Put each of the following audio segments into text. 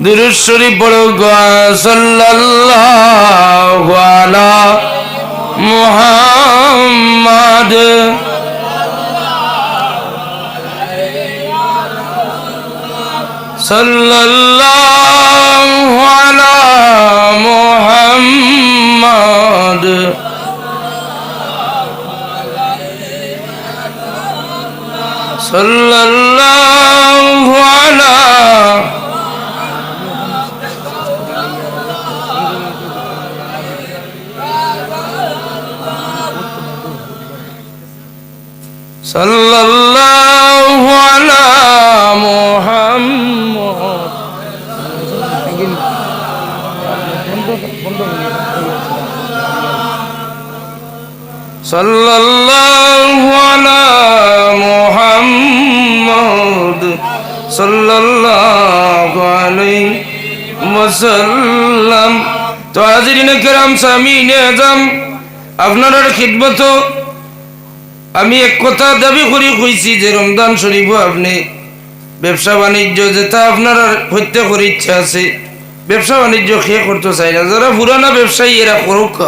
দুরুদ শরীফ বড় আলা মুহাম্মাদ। সাল্লাল্লাহু আলা মুহাম্মাদ। সাল্লাল্লাহু সাল্লাল্লাহু আলা মুহাম্মাদ। সাল্লাল্লাহু আলা মুহাম্মাদ। সাল্লাল্লাহু আলাইহি ওয়াসাল্লাম। তো হাজিরিন কেরাম সামিনে আজম আপনার খিদমত আমি এক কথা দাবি করি, কইছি যে রমজান শরীফ আপনি ব্যবসা বাণিজ্য, যেটা আপনার হত্যা করে ইচ্ছা আছে, ব্যবসা বাণিজ্য খেয়ে করতে চাই না। যারা পুরানা ব্যবসায়ী, এরা করুক।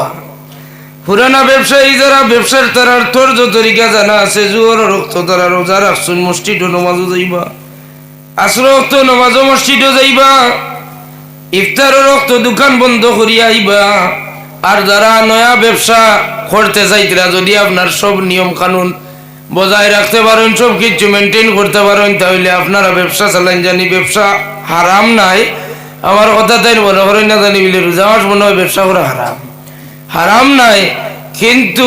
পুরানা ব্যবসায়ী যারা ব্যবসার তারার তর্জ তরিকা জানা আছে, জুয়ার রক্ত তারা রোজা রাখছুন, মসজিদও নমাজও যাইবা। আসর রক্ত, নমাজও মসজিদও যাইবা। ইফতার রক্ত দোকান বন্ধ করিয়া আইবা। আর যারা নয়া ব্যবসা করতে চাইতরা যদি আপনার সব নিয়ম কানুন বজায় রাখতে পারেন, সব কিছু মেনটেন করতে পারেন, তাহলে আপনারা ব্যবসা চালান। জানি ব্যবসা হারাম নাই। আমার কথা তাই মনে করেন না, জানি বলে রোজা মাস মনে হয় ব্যবসা করা হারাম। হারাম নাই, কিন্তু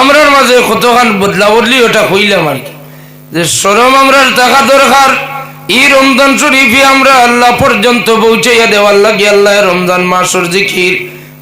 আমরার মাঝে কতখান বদলা বদলি ওটা হইলাম আর কি। যে সরম আমরার টাকা দরকার এই রমজান শরীফে আমরা আল্লাহ পর্যন্ত পৌঁছাইয়া দেওয়ার লাগে আল্লাহ রমজান মাসের জিকির।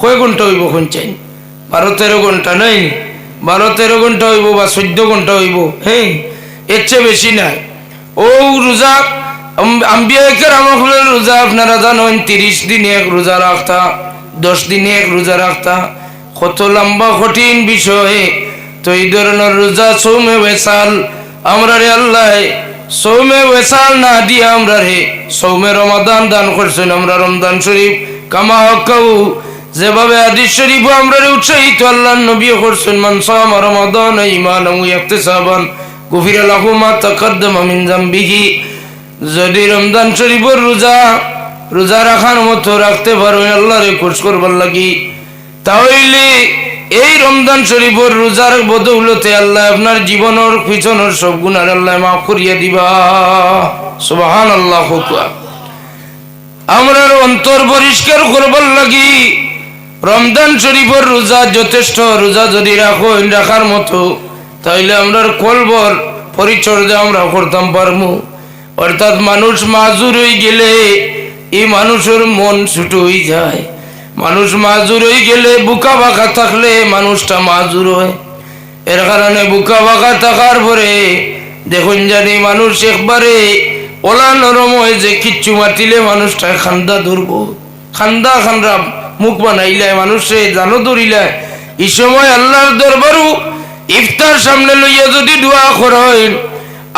কয় ঘণ্টা হইব চাই বারো তেরো ঘণ্টা নাই। বারো তেরো ঘণ্টা হইব বা চোদ্দ ঘণ্টা হইব হ্যাঁ এর চেয়ে বেশি নাই। ও রোজা আম্বিয়াকের আমার রোজা আপনারা জানেন, তিরিশ দিনে এক রোজা রাখতা, দশ দিনে এক রোজা রাখতা। কত লম্বা, কঠিন বিষয়। তো এই ধরনের রোজা সৌমে বেসাল আমরা রে আল্লাহ, সৌমে বেসাল না দিয়ে আমরা রে সৌমে রমাদান দান করছেন, আমরা রমদান শরীফ, কামা হকাউ যেভাবে আদিস শরীফ আমরা উৎসাহিত, আল্লাহ নবী করছেন মানসাম রমাদান ইমান ইহতেসাবান গভীর লাহুমা তাকদ্দম মিন জামবিহি। যদি রমজান শরীফের রোজা রোজা রাখার মতো রাখতে পারো আল্লাহ রে খোঁজ করবার লাগি। তাহলে এই রমজান শরীফের রোজার বদৌলতে আল্লাহ আপনার জীবনের পিছনের সব গুণার আল্লাহ মাফ করিয়া দিবা। সুবাহান আল্লাহ আমরা অন্তর পরিষ্কার করবার লাগি। রমজান শরীফের রোজা যথেষ্ট, রোজা যদি রাখো, রাখার মতো, তাইলে আমরা কলবর পরিচর্যা আমরা করতাম পারমু। অর্থাৎ মানুষ মাজুর হয়ে গেলে এই মানুষের মন ছুটো হয়ে যায়। মানুষ মাজুর হয়ে গেলে বুকা বাঁকা থাকলে মানুষটা মাজুর হয়। এর কারণে বুকা বাঁকা থাকার পরে দেখুন জানি মানুষ একবারে ওলা নরম হয়ে যে কিচ্ছু মাতিলে মানুষটা খান্দা ধরবো। খান্দা খান্দা মুখ বানাইলে মানুষে জানো ধরিলায়। এই সময় আল্লাহর দরবারও ইফতার সামনে লইয়া যদি দোয়া করেন,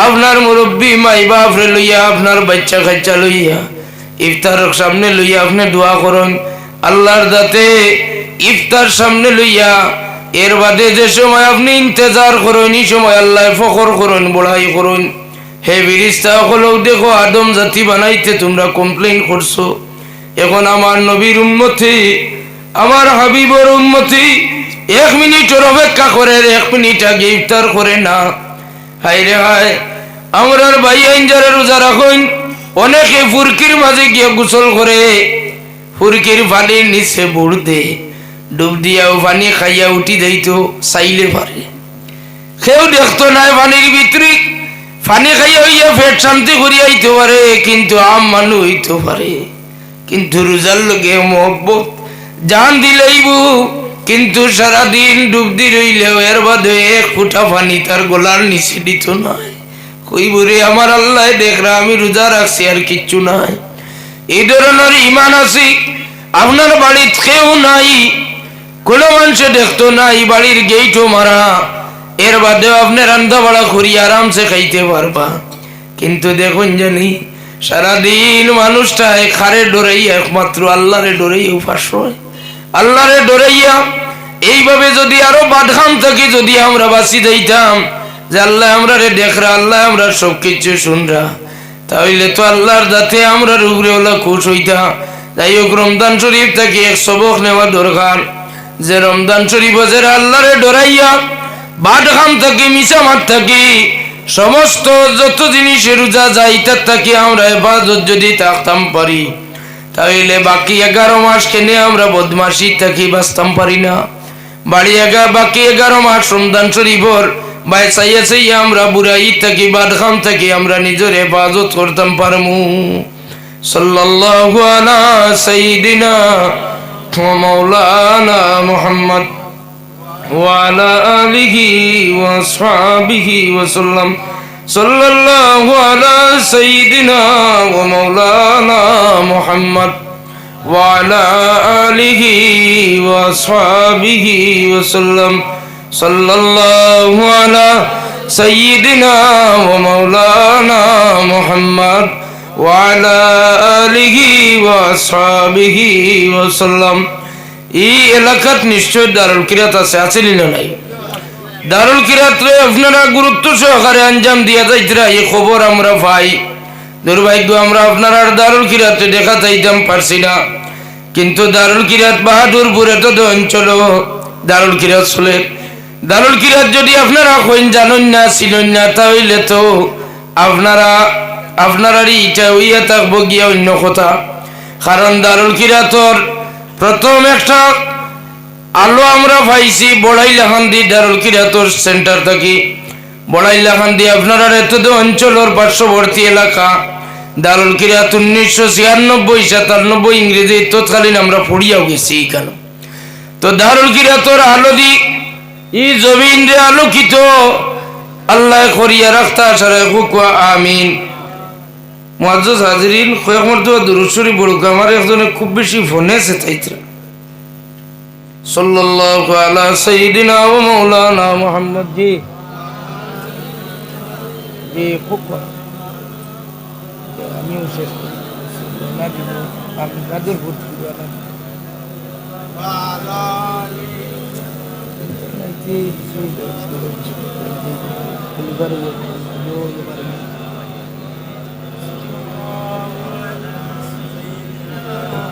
আপনার মুরব্বী মাই বাপরে লইয়া, আপনার বাচ্চা কাচ্চা লইয়া ইফতার সামনে লইয়া আপনি দোয়া করেন, আল্লাহর দাতে ইফতার সামনে লইয়া, এর বাদে যে সময় আপনি ইন্তজার করেন, এই সময় আল্লাহ ফখর করেন, বড়াই করেন। হে বিরিস্তা হলেও দেখো, আদম জাতি বানাইতে তোমরা কমপ্লেন করছ। এখন আমার নবীর উন্মতি আমার হাবিবর উন্মতি এক মিনিটের অপেক্ষা করে, এক মিনিট আগে ইফতার করে না। হাই রে হাই আমরার ভাই আইনজারে রোজা রাখুন, অনেকে ফুরকির মাঝে গিয়ে গোসল করে, ফুরকির পানির নিচে বুড় দে, ডুব দিয়াও পানি খাইয়া উঠি দেইতো, চাইলে পারে। কেউ দেখতো নাই পানির ভিতরে, পানি খাইয়া হইয়া পেট শান্তি করিয়া আইতে পারে, কিন্তু আম মানুষ হইতে পারে। কিন্তু রোজার লগে মহব্বত জান দিলেইব। কিন্তু সারাদিন ডুব দি রইলেও এর বাদে এক ফুটা পানি তার গলার নিচে দিত নয় কইব রে, আমার আল্লাহ দেখরা আমি রোজা রাখছি আর কিচ্ছু নাই। এই ধরনের ইমান আছে, আপনার বাড়িতে কেউ নাই, কোনো মানুষে দেখতো নাই, বাড়ির গেইটও মারা। এর বাদেও আপনি রান্না বাড়া করি আরামসে খাইতে পারবা। কিন্তু দেখুন জানি সারাদিন মানুষটা খারে ডরাইয়া, একমাত্র আল্লাহরে ডরাইয়া উপাস আল্লাহরে ডরাইয়া, এইভাবে যদি আরও বাদখাম থাকি, যদি আমরা বাঁচি যাইতাম, যে আল্লাহ আমরা রে দেখরা, আল্লাহ আমরা সব কিছু শুনরা, তাহলে তো আল্লাহর যাতে আমরা উপরে ওলা খুশ হইতাম যাই হোক রমদান শরীফ থেকে এক সবক নেওয়া দরকার। যে রমদান শরীফ যারা আল্লাহরে ডরাইয়া বাদ খাম থাকি মিশা মাঠ থাকি সমস্ত যত জিনিসের রোজা যাই, তার থাকি আমরা হেফাজত যদি থাকতাম পারি। তাহলে বাকি এগারো মাস কেনে আমরা বদমাসি থাকি, বাঁচতাম পারি না। বাড়ি এগা বাকি এগারো মাস রমজান শরীফর, বাই চাইয়া চাইয়া আমরা বুড়াই থাকি বাদ খাম থাকি, আমরা নিজের হেফাজত করতাম পারমু। সাল্লাল্লাহু আলা সাইয়্যিদিনা ওয়া মাওলানা মুহাম্মদ। وعلى آله وأصحابه وسلم. صلى الله على سيدنا ومولانا محمد وعلى آله وأصحابه وسلم. صلى الله على سيدنا ومولانا محمد وعلى آله وأصحابه وسلم. এই এলাকাত নিশ্চয় দারুল কিরাত আছে আছে না নাই? দারুল কিরাতরে আপনারা গুরুত্ব সহকারে আঞ্জাম দিয়া যাইতরা, এই খবর আমরা পাই। দুর্ভাগ্য, আমরা আপনার দারুল কিরাতে দেখা যাইতাম পারছি না। কিন্তু দারুল কিরাত বাহাদুরপুর এত অঞ্চল, দারুল কিরাত চলে। দারুল কিরাত যদি আপনারা কইন জানেন না ছিলেন না, তাহলে তো আপনারা, আপনারারই ইটা হইয়া থাকব গিয়া অন্য কথা। কারণ দারুল কিরাতর প্রথম একটা আলো আমরা পাইছি বড়াইলাখান্দি দারুল কিরাতর সেন্টার থেকে। বড়াইলাখান্দি আপনারা এত অঞ্চলের পার্শ্ববর্তী এলাকা, দারুল কিরাত উনিশশো ছিয়ানব্বই, সাতানব্বই ইংরেজি তৎকালীন আমরা পড়িয়াও গেছি এখানে তো দারুল কিরাতর আলো দি ই জমিন আলোকিত। আল্লাহ করিয়া রাখতা সারা হুকুয়া আমিন। মুআজ্জাজ হাজিরিন কয়েক মর্তবা দুরুশ্বরী বড়ুক আমার একজনে খুব বেশি ফোনে আছে তাইতরা সাল্লাল্লাহু জি জি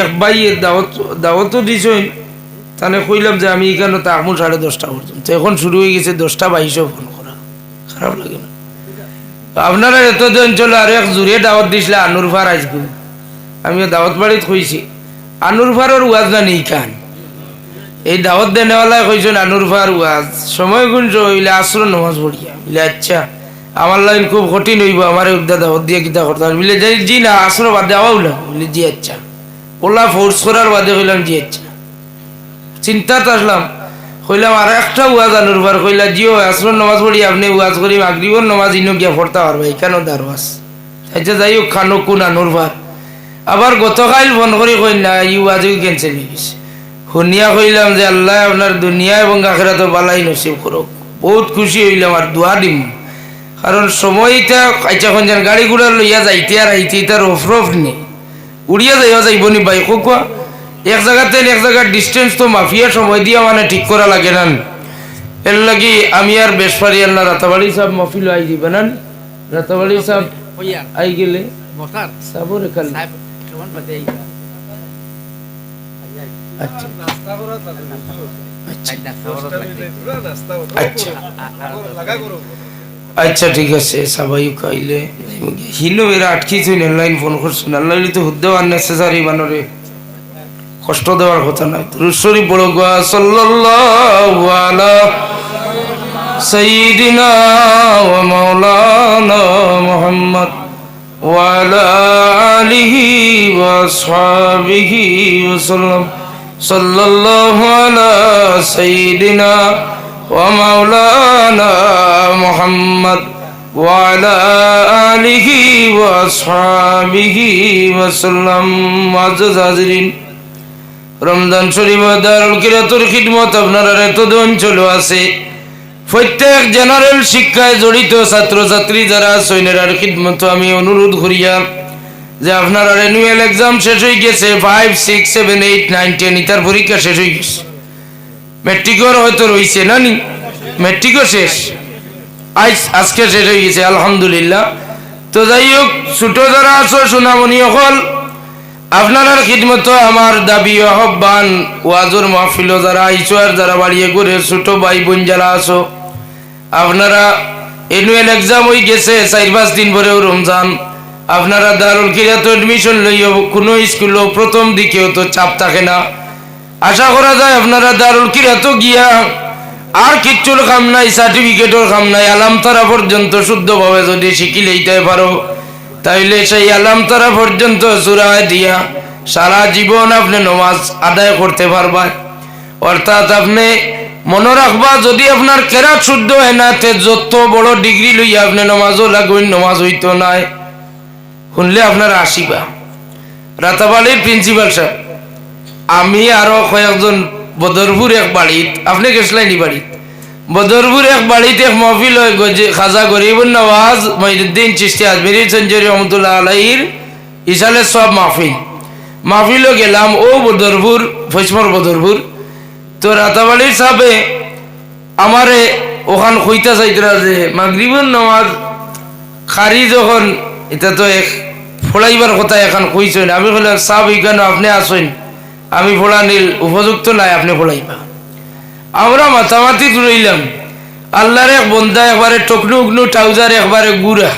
এক বাইয়ের দাওয়াত দাওয়াতও দিছেন তাহলে কইলাম যে আমি এখানে তাকমু সাড়ে দশটা পর্যন্ত। এখন শুরু হয়ে গেছে দশটা বাইশেও ফোন করা। খারাপ লাগে না। তো আপনারা এত অঞ্চল আর এক জুড়ে দাওয়াত দিছিলে আনুর ফার আসব আমিও দাওয়াত বাড়িত কইছি। আনুর ফারের ওয়াজ না নেই কান। এই দাওয়াত দেনেওয়ালায় কইছেন আনুর ফার ওয়াজ। সময় গুঞ্জ হইলে আসর নমাজ পড়িয়া। বলে আচ্ছা আমার লাইন খুব কঠিন হইব, আমার দাওয়াত দিয়ে কিতা করতে বলে যাই জি না, আসর বাদ না বলে, জি আচ্ছা। ওলা ফোর্স করার বাদে কইলাম জি আচ্ছা চিন্তাতে আসলাম, কইলাম আর একটা ওয়াজ আনুর পর কইলা, জিও আসর নামাজ পড়ি, আপনি ওয়াজ করি মাগরিবর নামাজ ইনো গিয়া পড়তে পারবে এখানেও দারওয়াজ আচ্ছা যাই হোক খানো কোন আনুর পর। আবার গতকাল ফোন করি কই না ই ওয়াজও ক্যান্সেল হয়ে গেছে। শুনিয়া কইলাম যে, আল্লাহ আপনার দুনিয়া এবং আখেরা তো বালাই নসিব করুক। বহুত খুশি হইলাম আর দোয়া দিম। কারণ সময়টা আচ্ছা যেন গাড়ি ঘোড়া লইয়া যাইতে আর আইতে তার রফ রফ নি উড়িয়া যাইয়া যাইব নি বাইক কোয়া? এক জায়গাতে এক জায়গার ডিস্টেন্স তো মাফিয়া সময় দিয়া মানে ঠিক করা লাগে না এর লাগি আমি আর বেশ পারি না রাতাবাড়ি সাহেব মফিল আই দিবে না রাতাবাড়ি সাহেব আই গেলে সাবরে খালি ¿sabes? ¿Qué van a hacer ahí? আচ্ছা। ahora আচ্ছা। আচ্ছা ঠিক আছে সবাই কইলে। হিলো এরা আটকি তুই অনলাইন ফোন করছুন আল্লাহ তো হুদ্দ আননেসেসারি মানরে কষ্ট দেওয়ার কথা না রুশ্বরী বড় গোয়া সাল্লাল্লাহু আলা সাইয়্যিদিনা ওয়া মাওলানা মুহাম্মদ ওয়া আলিহি ওয়া সাহবিহি ওয়া সাল্লাম। সাল্লাল্লাহু আলা সাইয়্যিদিনা ومولانا محمد وعلى آله وأصحابه وسلم معزز حاضرين রমজান শরীফ ও দারুল কিরাতুর খিদমত আপনারা এত অঞ্চল আছে প্রত্যেক জেনারেল শিক্ষায় জড়িত ছাত্রছাত্রী যারা সৈন্যের খিদমত আমি অনুরোধ করিয়া যে আপনার রেনুয়াল এক্সাম শেষ হয়ে গেছে five six seven eight nine ten ইতার পরীক্ষা শেষ হয়ে গেছে মেট্রিকর হয়তো রয়েছে না নি মেট্রিকও শেষ। আজ আজকে শেষ হয়ে গেছে, আলহামদুলিল্লাহ। তো যাই হোক, ছোট যারা আছো, সোনামণি অকল আপনার খিদমত, আমার দাবি আহ্বান, ওয়াজুর মাহফিল যারা আইসো আর যারা বাড়িয়ে করে ছোট ভাই বোন যারা আছো, আপনারা এনুয়াল এক্সাম হয়ে গেছে, চার পাঁচ দিন পরেও রমজান। আপনারা দারুল কিরাত এডমিশন লইও, কোনো স্কুলও প্রথম দিকেও তো চাপ থাকে না। আশা করা যায় আপনারা দারুল কিরাত গিয়া আর কিচ্ছুর কাম নাই সার্টিফিকেটর কাম নাই, আলাম তারা পর্যন্ত শুদ্ধভাবে যদি শিখি লইতে পারো, তাইলে সেই আলাম তারা পর্যন্ত চূড়ায় দিয়া সারা জীবন আপনি নমাজ আদায় করতে পারবা অর্থাৎ আপনি মনে রাখবা, যদি আপনার কেরাত শুদ্ধ হয় না, তে যত বড় ডিগ্রি লইয়া আপনি নমাজও লাগুন নমাজ হইতো নাই। শুনলে আপনারা আসিবা। রাতাবাড়ির প্রিন্সিপাল সাহেব। আমি আরও কয়েকজন বদরপুর এক বাড়িত। আপনি গেছিলেন বাড়িত। বদরপুর এক বাড়িতে এক মহফিল হয় খাজা গরিব নওয়াজ মহিউদ্দিন চিস্তি আজমেরি সঞ্জরি রহমতুল্লাহ আলাইর ইসালে সব মাহফিল। মাহফিলও গেলাম, ও বদরপুর ফৈসমর বদরপুর। তো রাতাবাড়ির সাহেবে আমারে ওখান কইতা চাইতরা যে মাগরিবুর নমাজ খারি যখন, এটা তো এক ফোড়াইবার কথা এখন কইছেন আমি বললাম সাহ কেন আপনি আসেন। আমি ফোড়া নীল উপযুক্ত নাই, আপনি ফোড়াইবা আমরা মাতামাতি রইলাম আল্লাহর এক বন্ধা একবারে টকনু উগনু, ট্রাউজার একবারে গুড়া।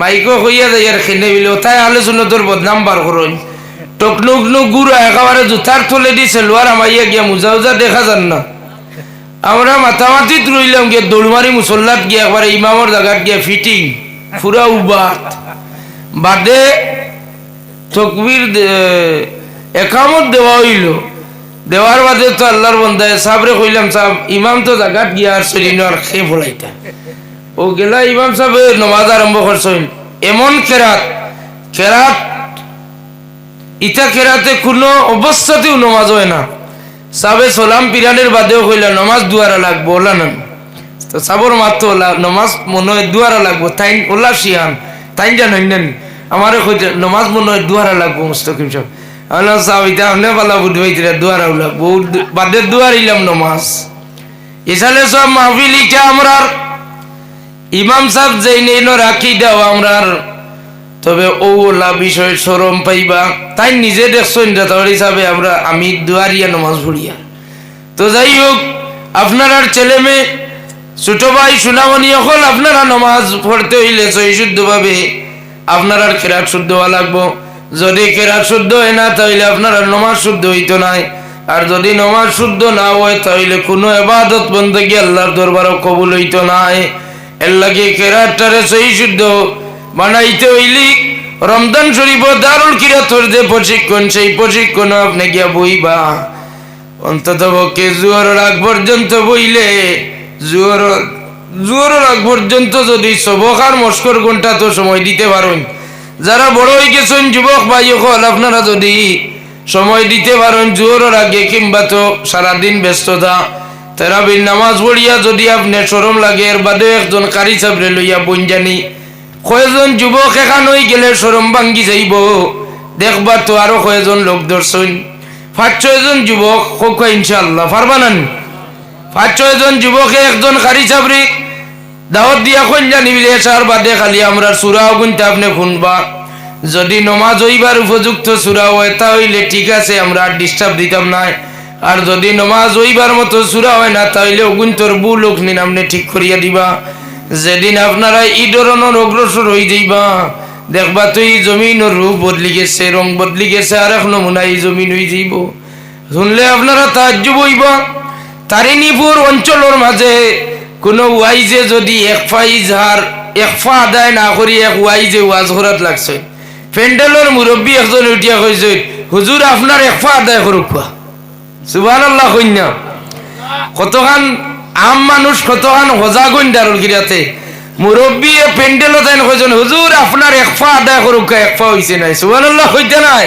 মাইকো কইয়া যাই আর খেনে বিলে তাই আলোচনা তোর বদনাম বার করুন। টকনু উগনু, গুড়া একেবারে জুতার থলে দি সেলোয়ার আমাইয়া গিয়া মুজা উজা দেখা যান না। আমরা মাতামাতিত রইলাম গিয়ে দৌড়মারি মুসল্লাত গিয়ে একবারে ইমামর জায়গাত গিয়ে ফিটিং পুরা উবাত। বাদে তকবির একামত দেওয়া হইল। দেওয়ার বাদে তো আল্লাহর বন্ধায় সাবরে কইলাম সাহেব ইমাম তো জাগাত গিয়া আর সরিন আর খেয়ে ফলাইতা ও গেলা ইমাম সাহেব নমাজ আরম্ভ করছেন। এমন কেরাত কেরাত, ইটা কেরাতে কোনো অবস্থাতেও নমাজ হয় না। সাবে সোলাম পিরানের বাদেও কইলা, নমাজ দুয়ারা লাগবো, ওলা না তো সাবর ওলা, নমাজ মনে হয় দুয়ারা লাগবো তাই ওলা শিয়ান তাই জানেন না আমারে কইতে, নমাজ মনে হয় দুয়ারা লাগবো, মুস্তকিম সব আমি সাহেব, এটা আপনি পালা বুঝবাই দুয়ারাও লাগবো বাদে দুয়ার ইলাম নমাজ। ইসালে সব মাহফিল ইটা আমরার। ইমাম সাহেব যেই নেই রাখি দাও আমরার। তবে ওলা বিষয় সরম পাইবা। তাই নিজে দেখছেন যাতাবার হিসাবে আমরা, আমি দুয়ারিয়া নমাজ পড়িয়া। তো যাই হোক, আপনার ছেলে মেয়ে, ছোট ভাই, সুনামণি অকল আপনারা নমাজ পড়তে হইলে সহি শুদ্ধভাবে আপনার আর কেরাত শুদ্ধ হওয়া লাগবো। যদি কেরাত শুদ্ধ হয় না তাহলে আপনার নমাজ শুদ্ধ হইতো নাই। আর যদি নমাজ শুদ্ধ না হয় তাহলে কোনো এবাদত বন্দী আল্লাহর দরবারও কবুল হইতো নাই। এর লাগে কেরাতটারে সহি শুদ্ধ বানাইতে হইলি, রমজান শরীফ দারুল কিরাতর যে প্রশিক্ষণ, সেই প্রশিক্ষণ আপনি গিয়া বইবা। অন্তত পক্ষে জুয়ার রাগ পর্যন্ত বইলে, জুয়ার জুয়ার রাগ পর্যন্ত যদি সবকার মস্কর ঘণ্টা তো সময় দিতে পারেন। যারা বড় হয়ে গেছেন যুবক ভাই হল আপনারা যদি সময় দিতে পারেন জোরের আগে কিংবা তো সারাদিন ব্যস্ততা তেরাবির নামাজ পড়িয়া যদি আপনি সরম লাগে, এর বাদে একজন কারি সাবরে লইয়া বন জানি কয়জন যুবক এখান হয়ে গেলে সরম ভাঙ্গি যাইব। দেখবা তো আরও কয়জন লোক দর্শন পাঁচ ছয়জন যুবক, হোক ইনশাল্লাহ পারবা না নি? পাঁচ ছয়জন যুবকে একজন কারি সাবরি দাওয়াত দিয়া কন্যা নিবিলে সার বাদে খালি আমরা সুরাও গুনতে আপনি শুনবা যদি নমাজ হইবার উপযুক্ত সুরা হয় তা হইলে ঠিক আছে, আমরা আর ডিস্টার্ব দিতাম না আর যদি নমাজ হইবার মতো সুরা হয় না তাহলে অগুন্তর বু লোক নিন আপনি ঠিক করিয়া দিবা। যেদিন আপনারা ই ধরনের অগ্রসর হয়ে যাইবা, দেখবা তো এই জমিনের রূপ বদলি গেছে, রং বদলি গেছে, আর এক নমুনা এই জমিন হয়ে যাইব। শুনলে আপনারা তাজ্য বইবা তারিণীপুর অঞ্চলের মাঝে কোনো ওয়াইজে যদি এক ফাইজ হার, এক ফা আদায় না করি, এক ওয়াইজে ওয়াজ করাত লাগছে। প্যান্ডেলের মুরব্বী একজন উঠিয়া কইছে, হুজুর, আপনার এক ফা আদায় করুক সুবাহ আল্লাহ কন্যা কতখান আম মানুষ, কতখান হজা গন্ডারুল গিরাতে মুরব্বী প্যান্ডেলও তাই কইছেন, হুজুর, আপনার এক ফা আদায় করুক এক ফা হইছে নাই। সুবাহ আল্লাহ কইতে নাই।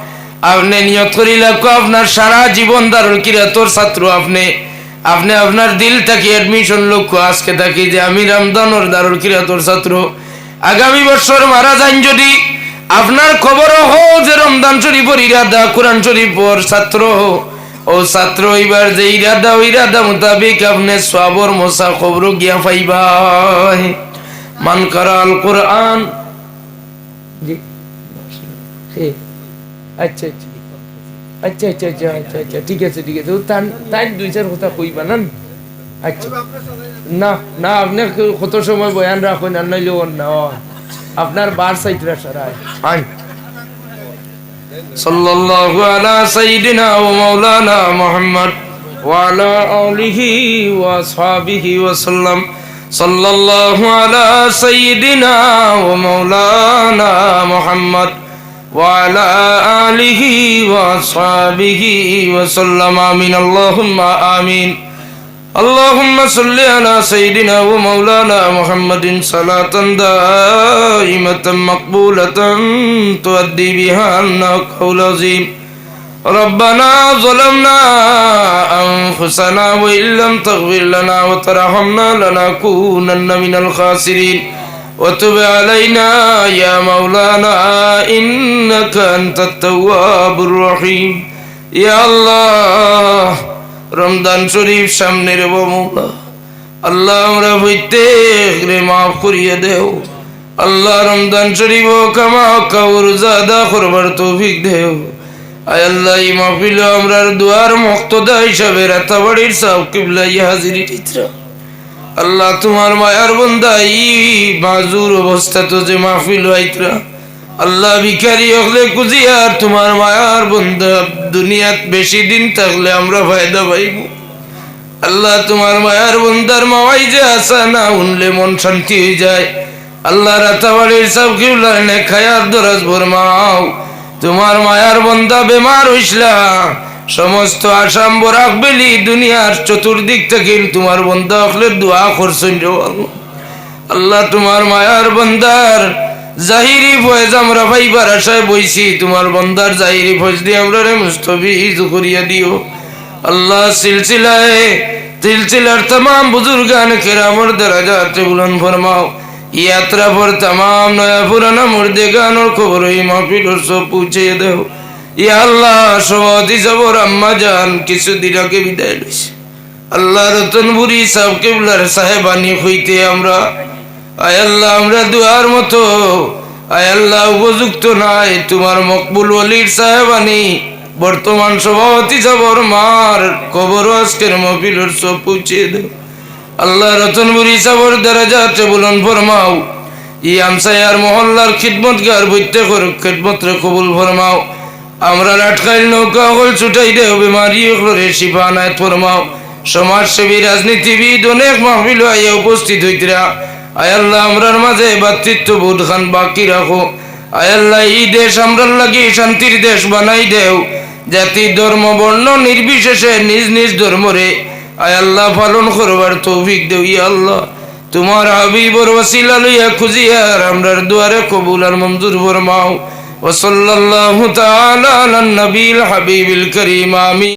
আপনি নিয়ত করিলে আপনার সারা জীবন দারুল কিরাতর ছাত্র আপনি। আপনি আপনার দিল থাকি অ্যাডমিশন লক্ষ্য আজকে থাকি যে আমি রামদানোর দারুল কিরাতর ছাত্র। আগামী বছর মারা যান যদি, আপনার খবরও হো যে রমদান শরীফর ইরাদা, কোরআন শরীফর ছাত্র হো ও ছাত্র হইবার যে ইরাদা, ও ইরাদা মোতাবেক আপনি সবর মশা খবর গিয়া পাইবা মান কারাল কোরআন জি। আচ্ছা আচ্ছা। আচ্ছা আচ্ছা আচ্ছা আচ্ছা আচ্ছা। ঠিক আছে দুই কথা না? না আপনার বার সাল্লাল্লাহু আলা সাইয়্যিদিনা ওয়া মাওলানা মুহাম্মদ وعلى آله وأصحابه وسلم آمين اللهم آمين اللهم صل على سيدنا ومولانا محمد صلاة دائمة مقبولة تؤدي بها عنا قول عظيم ربنا ظلمنا أنفسنا وإن لم تغفر لنا وترحمنا لنكونن من الخاسرين وتب علينا يا مولانا إنك أنت التواب الرحيم يا الله রমদান শরীফ সামনে রে মৌলা আল্লাহ আমরা প্রত্যেক রে মাফ করিয়ে দেও আল্লাহ রমদান শরীফ ও কামা কাউর জাদা করবার তৌফিক দেও আয় আল্লাহ এই মাহফিল আমরার দুয়ার মুক্তদা হিসাবে রাতাবাড়ির সাহ কিবলা হাজিরি চিত্রা আল্লাহ তোমার মায়ার বন্দা ই মাজুর অবস্থা তো যে মাহফিল আইতরা আল্লাহ ভিখারি হলে কুজিয়ার তোমার মায়ার বন্দা, দুনিয়াত বেশি দিন থাকলে আমরা ফায়দা পাইব। আল্লাহ তোমার মায়ার বন্দার মাওয়াই যে আসা না উনলে মন শান্তি হয়ে যায়। আল্লাহ রাতাবাড়ির সব কিউলার খায়ার দরাজ ভরমাও তোমার মায়ার বন্দা বেমার হইসলা। সমস্ত আসাম বরাক বেলি দুনিয়ার চতুর্দিক থেকে তোমার বন্ধা হলে দোয়া করছেন আল্লাহ তোমার মায়ার বন্দার জাহিরি ফয়েজ আমরা ভাইবার আশায় বইছি, তোমার বন্দার জাহিরি ফয়েজ দিয়ে আমরা রে মুস্তফিজ করিয়া দিও। আল্লাহ সিলসিলায়, সিলসিলার তাম বুজুর্গান কেরামর দরাজাতে বুলন ফরমাও। ইয়াত্রা পর তাম নয়া পুরানা মুর্দে গানোর খবর এই মাহফিল সব পৌঁছে দেও। আল্লাহ আম্মা কিছুদিন আগে বিদায় লইছে। আল্লাহ হইতে আমরা আল্লাহ, আমরা দুয়ার মতো আল্লাহ, উপযুক্ত নাই, তোমার মকবুল ওলির সাহেবানি, বর্তমান সভাপতি জবর মার, কবর আজকের মফিলর সব পৌঁছে দেও। আল্লাহ রতনপুরি সাবর দরাজা টেবুলন ফরমাও, ই আমসায়ার মহল্লার খিদমত গার বৈত্য করুক খিদমত কবুল ফরমাও। আমরা আটকাইল নৌকা হল ছুটাই দেও বেমারি হলরে শিফা নায়ত ফরমাও। সমাজসেবী, রাজনীতিবিদ, অনেক মাহফিল আইয়া উপস্থিত হইতরা। আয়াল্লাহ আমরার মাঝে ভাতৃত্ব বোধ খান বাকি রাখো। আয়াল্লাহ এই দেশ আমরার লাগি শান্তির দেশ বানাই দেও। জাতি, ধর্ম, বর্ণ নির্বিশেষে নিজ নিজ ধর্ম ধর্মরে আয়াল্লাহ পালন করবার তৌফিক দেও আল্লাহ। তোমার হাবিবর ওসিলা লইয়া খুঁজিয়ার আমরার দুয়ারে কবুল আর মঞ্জুর ফরমাও। وصلى الله تعالى على النبي الحبيب الكريم آمين.